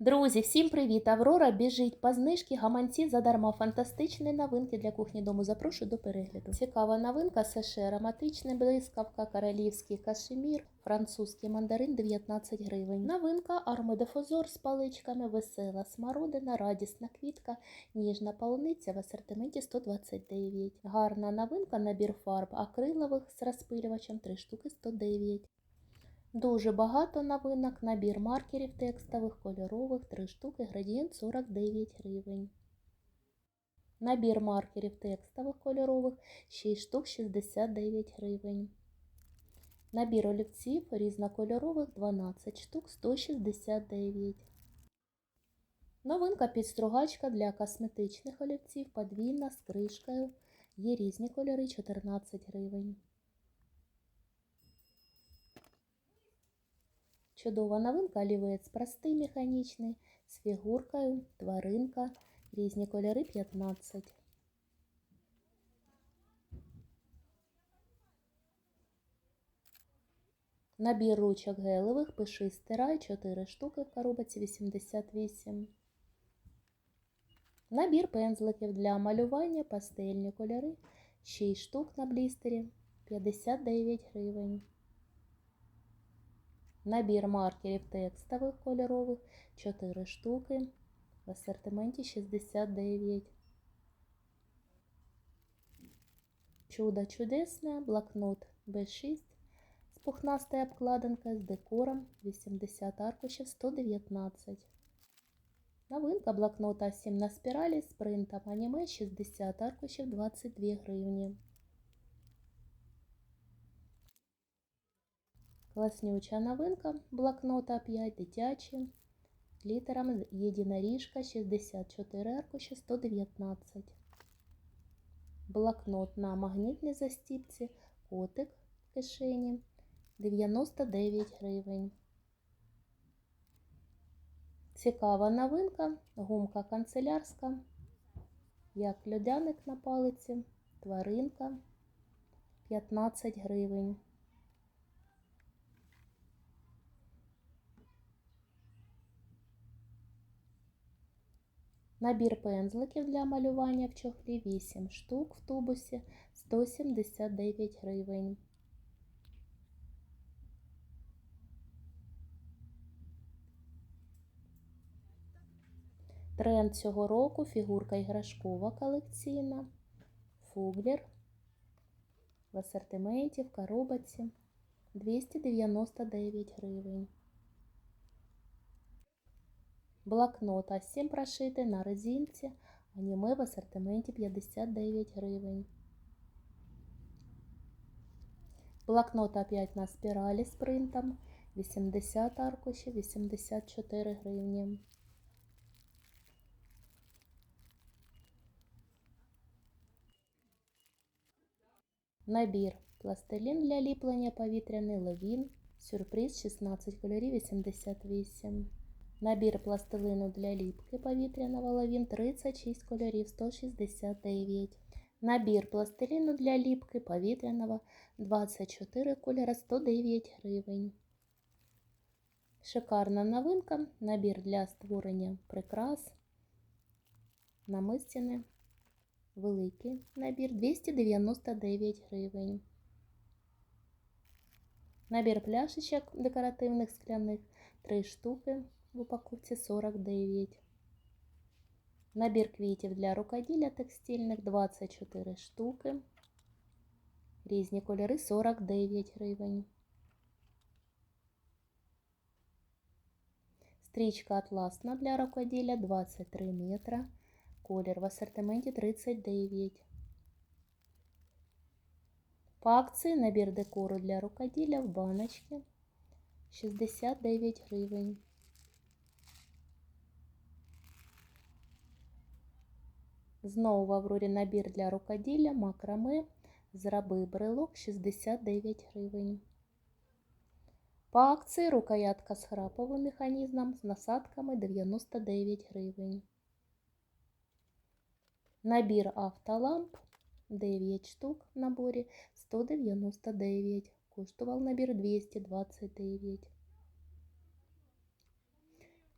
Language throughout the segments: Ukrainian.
Друзі, всім привіт! Аврора біжить по знижки, гаманці задарма. Фантастичні новинки для кухні дому. Запрошую до перегляду. Цікава новинка США, ароматичний блискавка, королівський кашемір, французький мандарин 19 гривень. Новинка армодифузор з паличками, весела смородина, радісна квітка, ніжна полуниця в асортименті 129. Гарна новинка, набір фарб акрилових з розпилювачем 3 штуки 109. Дуже багато новинок, набір маркерів текстових, кольорових, 3 штуки, градієнт 49 гривень. Набір маркерів текстових кольорових 6 штук 69 гривень. Набір олівців різнокольорових 12 штук 169. Новинка підстругачка для косметичних олівців подвійна з кришкою. Є різні кольори 14 гривень. Чудова новинка олівець простий механічний, з фігуркою, тваринка, різні кольори 15. Набір ручок гелевих, пиши стирай, 4 штуки в коробці 88. Набір пензликів для малювання, пастельні кольори, 6 штук на блістері, 59 гривень. Набір маркерів текстових кольорових 4 штуки. В асортименті 69. Чудо чудесне, блокнот B6 з пухнастою обкладинкою з декором 80 аркушів 119. Новинка блокнота 7 на спіралі з принтом аніме 60 аркушів 22 гривні. Класнюча новинка блокнота 5 дитячі. Літерами єдиноріжка 64 аркуші 119. Блокнот на магнітній застіпці, котик в кишені 99 гривень. Цікава новинка, гумка канцелярська, як льодяник на палиці, тваринка 15 гривень. Набір пензликів для малювання в чохлі 8 штук в тубусі 179 гривень. Тренд цього року фігурка іграшкова колекційна, фуглер в асортименті в коробці 299 гривень. Блокнот А7 прошитий на резинці, аніме в асортименті 59 гривень. Блокнот А5 на спіралі з принтом 80 аркушів 84 гривні. Набір пластилін для ліплення повітряний левін. Сюрприз 16 кольорів 88. Набір пластилину для ліпки повітряного лавін 36 кольорів 169. Набір пластиліну для ліпки повітряного 24 кольора 109 гривень. Шикарна новинка. Набір для створення прикрас. Намистини. Великий набір 299 гривень. Набір пляшечок декоративних скляних 3 штуки в упаковці 49. Набір квітів для рукоділля текстильних 24 штуки. Різні кольори 49 гривень. Стрічка атласна для рукоділля 23 метра. Колір в асортименті 39. По акції набір декору для рукоділля в баночці 69 гривень. Знову в Аврорі набір для рукоділля макраме з раби брелок 69 гривень. По акції рукоятка з храповим механізмом з насадками 99 гривень. Набір автоламп 9 штук в наборі 199. Коштував набір 229.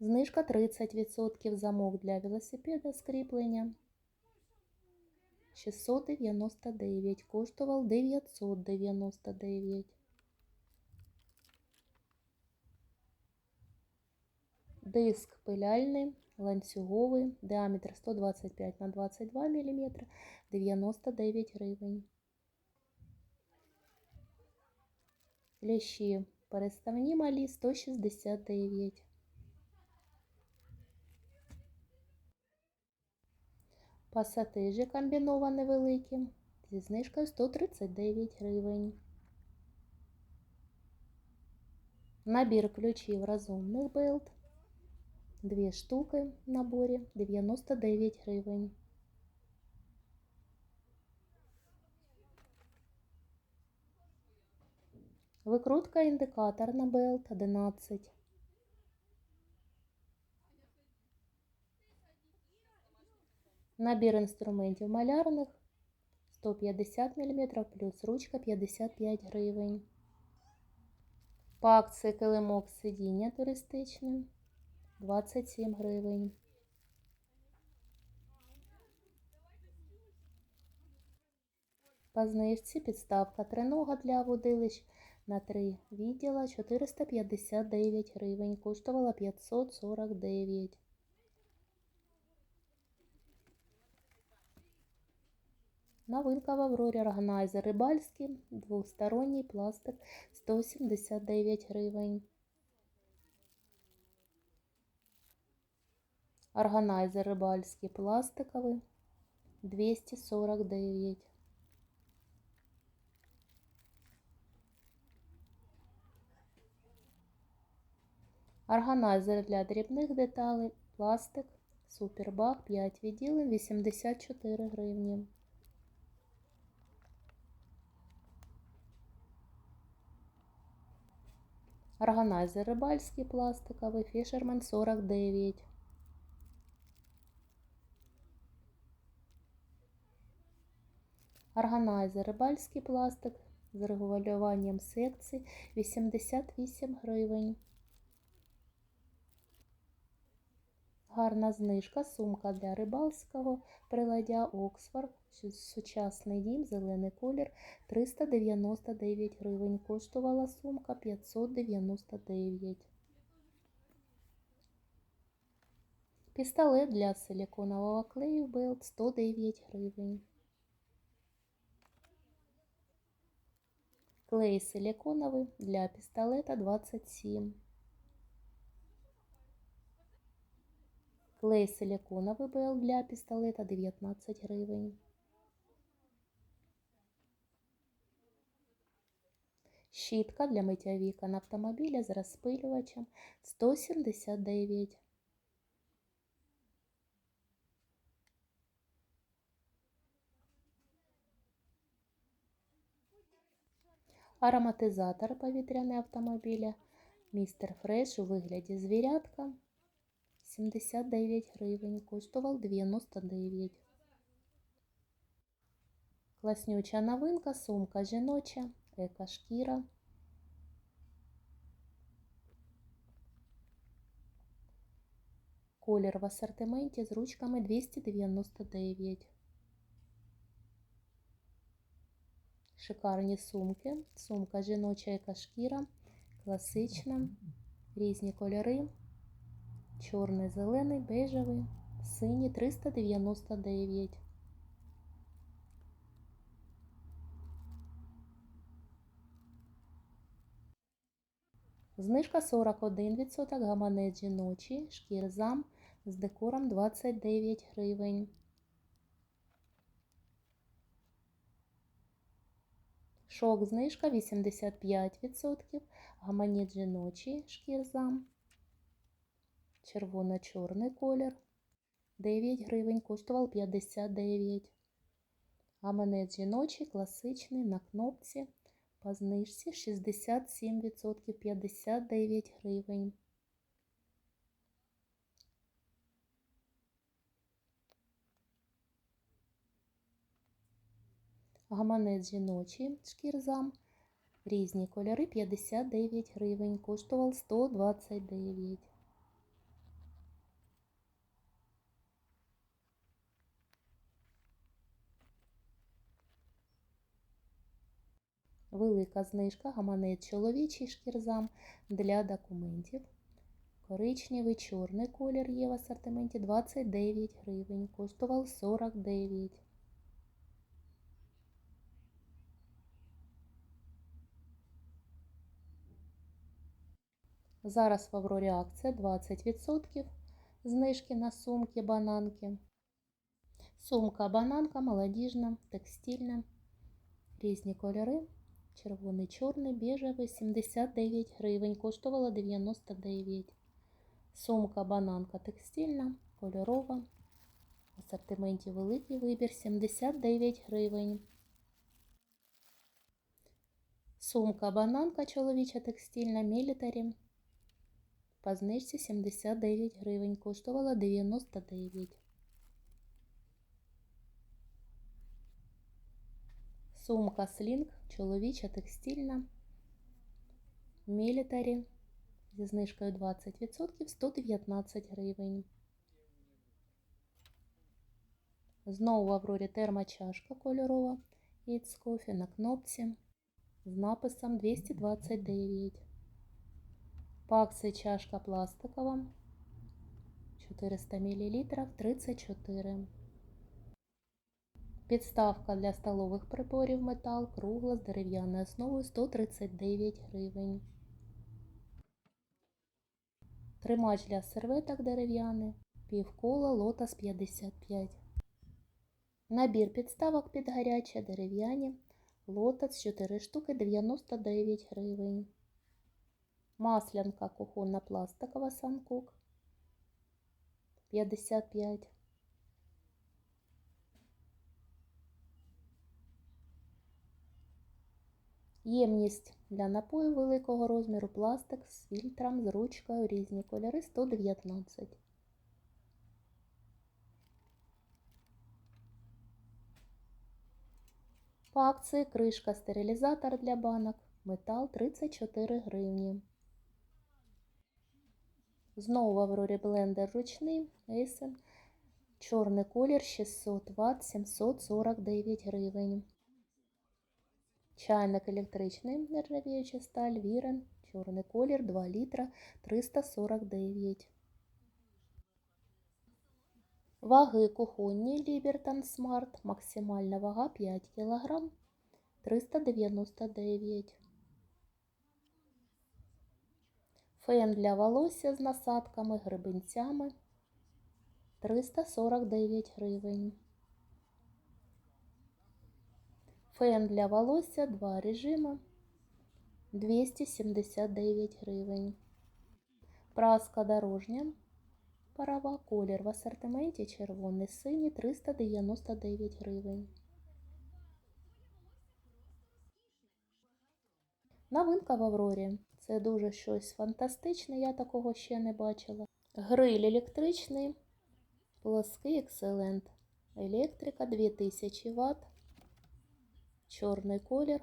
Знижка 30%. Замок для велосипеда з кріплення. 699. Коштував 999. Диск пиляльний, ланцюговий, діаметр 125 на 22 мм, 99 гривень. Клещі переставні малі 169. Пасатижі комбіновані великі зі знижкою 139 гривень. Набір ключів розумних белт. Дві штуки в наборі 99 гривень. Викрутка індикатор на белт 11. Набір інструментів малярних 150 мм плюс ручка 55 гривень. По акції килимок сидіння туристичне 27 гривень. По знижці підставка тринога для водилищ на 3 відділа 459 гривень. Коштувала 549. Новинка в Аврорі органайзер рибальський, двосторонній пластик 179 гривень. Органайзер рибальський пластиковий 249. Органайзер для дрібних деталей, пластик, супербаг 5 відділень 84 гривні. Органайзер рибальський пластиковий, Fisherman 49. Органайзер рибальський пластик з регулюванням секцій 88 гривень. Гарна знижка, сумка для рибальського приладдя Оксфорд, сучасний дім, зелений колір 399 гривень. Коштувала сумка 599. Пістолет для силиконового клею Белт 109 гривень. Клей силиконовий для пістолета 27. Клей силиконовий БЛ для пістолета 19 гривень. Щітка для миття вікон автомобіля з розпилювачем 179. Ароматизатор повітряний автомобіля Містер Фреш у вигляді звірятка 79 гривень, коштував 99. Класнюча новинка, сумка жіноча, ека шкіра. Колір в асортименті з ручками 299. Шикарні сумки. Сумка жіноча ека шкіра, класична, різні кольори. Чорний, зелений, бежевий, синій 399. Знижка 41%, гаманець жіночий, шкірзам з декором 29 гривень. Шок знижка 85%, гаманець жіночий, шкірзам червоно-чорний колір 9 гривень, коштував 59. Гаманець жіночий, класичний на кнопці по знижці 67%, 59 гривень. Гаманець жіночий шкірзам. Різні кольори 59 гривень, коштував 129. Велика знижка, гаманець чоловічий шкірзам для документів. Коричневий чорний колір є в асортименті 29 гривень, коштував 49. Зараз в Аврорі акція 20% знижки на сумки, бананки. Сумка бананка молодіжна, текстильна. Різні кольори. Червоний, чорний, біжевий 79 гривень, коштувала 99. Сумка бананка текстильна, кольорова. В асортименті великий вибір 79 гривень. Сумка бананка чоловіча текстильна мілітарі. По знижці 79 гривень, коштувала 99. Сумка слінг, чоловіча текстильна, мілітарі зі знижкою 20% 119 гривень. Знову в Аврорі термочашка кольорова It's Coffee на кнопці з написом 229. По акції чашка пластикова 400 мл 34. Підставка для столових приборів метал кругла з дерев'яною основою 139 гривень. Тримач для серветок дерев'яний, півкола лотос 55. Набір підставок під гаряче дерев'яні, лотос 4 штуки 99 гривень. Маслянка кухонна пластикова Санкук 55. Ємність для напою великого розміру пластик з фільтром, з ручкою, різні кольори 119. По акції кришка стерилізатор для банок, метал 34 гривні. Знову в Аврорі блендер ручний, Ейсен, чорний колір 600 Вт 749 гривень. Чайник електричний, нержавіюча сталь, вірен, чорний колір 2 літра 349. Ваги кухонні Liberton Smart, максимальна вага 5 кг 399. Фен для волосся з насадками, гребенцями 349 гривень. Фен для волосся, два режима 279 гривень. Праска дорожня. Парова колір в асортименті червоний синій 399 гривень. Новинка в Аврорі. Це дуже щось фантастичне, я такого ще не бачила. Гриль електричний, плоский Excellent. Електрика 2000 Вт. Чорний колір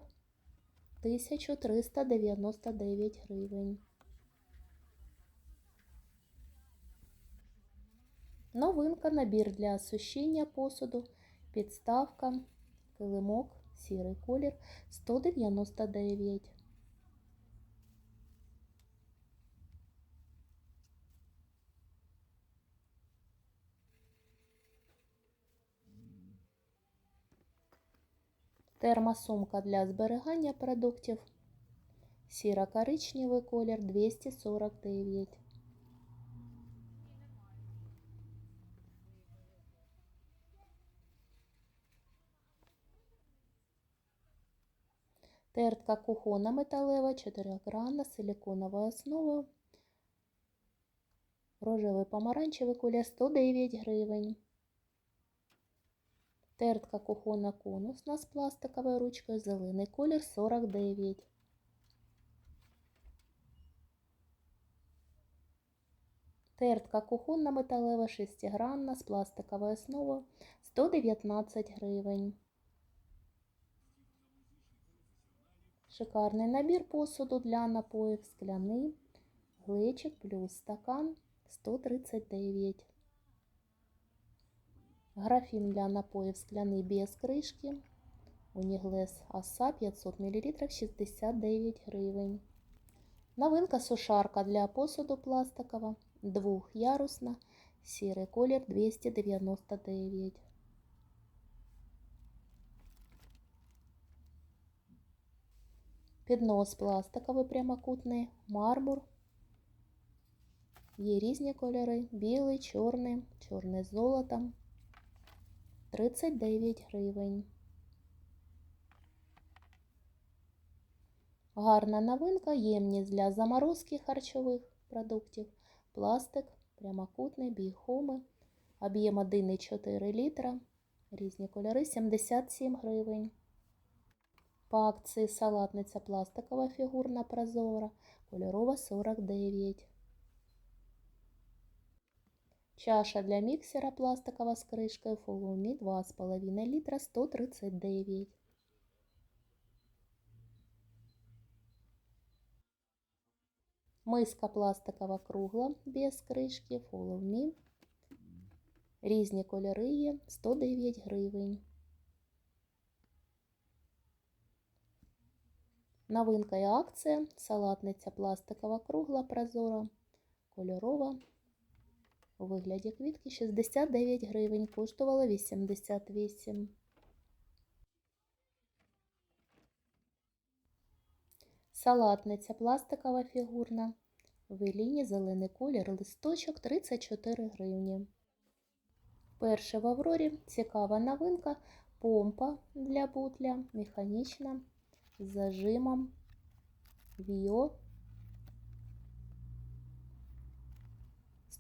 1399 гривень. Новинка набір для сушіння посуду, підставка, килимок, сірий колір 199. Термосумка для зберігання продуктів. Сіро-коричневий колір 249. Тертка кухонна металева, 4гранна, силиконова основа. Рожевий помаранчевий колір 109 гривень. Тертка кухонна конусна з пластиковою ручкою, зелений колір 49. Тертка кухонна металева шестигранна з пластиковою основою 119 гривень. Шикарний набір посуду для напоїв скляний, глечик плюс стакан 139. Графін для напоїв скляний без кришки Уніглес Аса 500 мл 69 гривень. Новинка сушарка для посуду пластикова, двохярусна, сірий колір 299. Піднос пластиковий прямокутний, мармур. Є різні кольори: білий, чорний, чорний з золотом. 39 гривень. Гарна новинка, ємність для заморозки харчових продуктів. Пластик, прямокутний, бігхоми. Об'єм 1,4 літра. Різні кольори 77 гривень. По акції салатниця пластикова фігурна прозора, кольорова 49. Чаша для міксера пластикова з кришкою Me 2,5 літра 139. Миска пластикова кругла без кришки Follow Me. Різні кольори є 109 гривень. Новинка і акція. Салатниця пластикова кругла прозора, кольорова. У вигляді квітки 69 гривень, коштувала 88. Салатниця пластикова фігурна. В лінії зелений колір, листочок 34 гривні. Перше в Аврорі цікава новинка. Помпа для бутля, механічна, з зажимом, Віо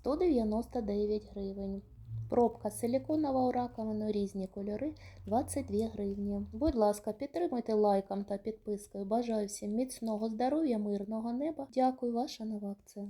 199 гривень. Пробка силіконова у раковину, різні кольори 22 гривні. Будь ласка, підтримайте лайком та підпискою. Бажаю всім міцного здоров'я, мирного неба. Дякую, ваша нова акція.